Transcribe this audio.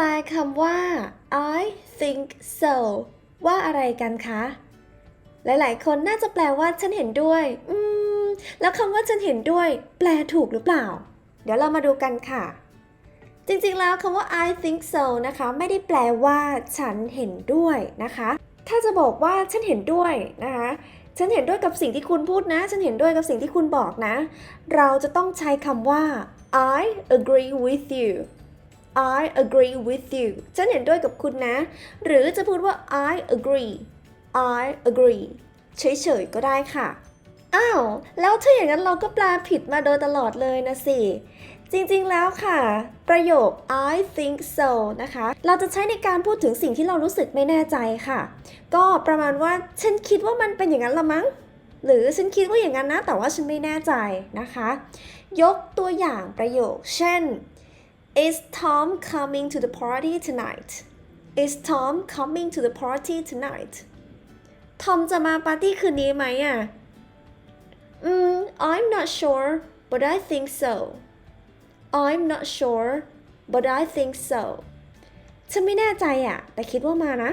ลคำว่า I think so ว่าอะไรกันคะ หลายๆ คนน่าจะแปลว่าฉันเห็นด้วย อืม แล้วคำว่าฉันเห็นด้วย แปลถูกหรือเปล่า เดี๋ยวเรามาดูกันค่ะ จริงๆ แล้วคำว่า I think so นะคะ ไม่ได้แปลว่าฉันเห็นด้วยนะคะ ถ้าจะบอกว่าฉันเห็นด้วยนะคะ ฉันเห็นด้วยกับสิ่งที่คุณพูดนะ ฉันเห็นด้วยกับสิ่งที่คุณบอกนะ เราจะต้องใช้คำว่า I agree with you I agree with you ฉันเห็นด้วยกับคุณนะ หรือจะพูดว่า I agree I agree เฉยๆก็ได้ค่ะ อ้าว แล้วถ้าอย่างนั้นเราก็แปลผิดมาโดยตลอดเลยนะสิ จริงๆแล้วค่ะ ประโยค I think so นะคะ เราจะใช้ในการพูดถึงสิ่งที่เรารู้สึกไม่แน่ใจค่ะ ก็ประมาณว่าฉันคิดว่ามันเป็นอย่างนั้นละมั้งหรือฉันคิดว่าอย่างนั้นนะ แต่ว่าฉันไม่แน่ใจนะคะ ยกตัวอย่างประโยค เช่น Is Tom coming to the party tonight? Is Tom coming to the party tonight? ทอมจะมาปาร์ตี้คืนนี้ไหมอ่ะ อืม I'm not sure but I think so I'm not sure but I think so ฉันไม่แน่ใจอ่ะ แต่คิดว่ามานะ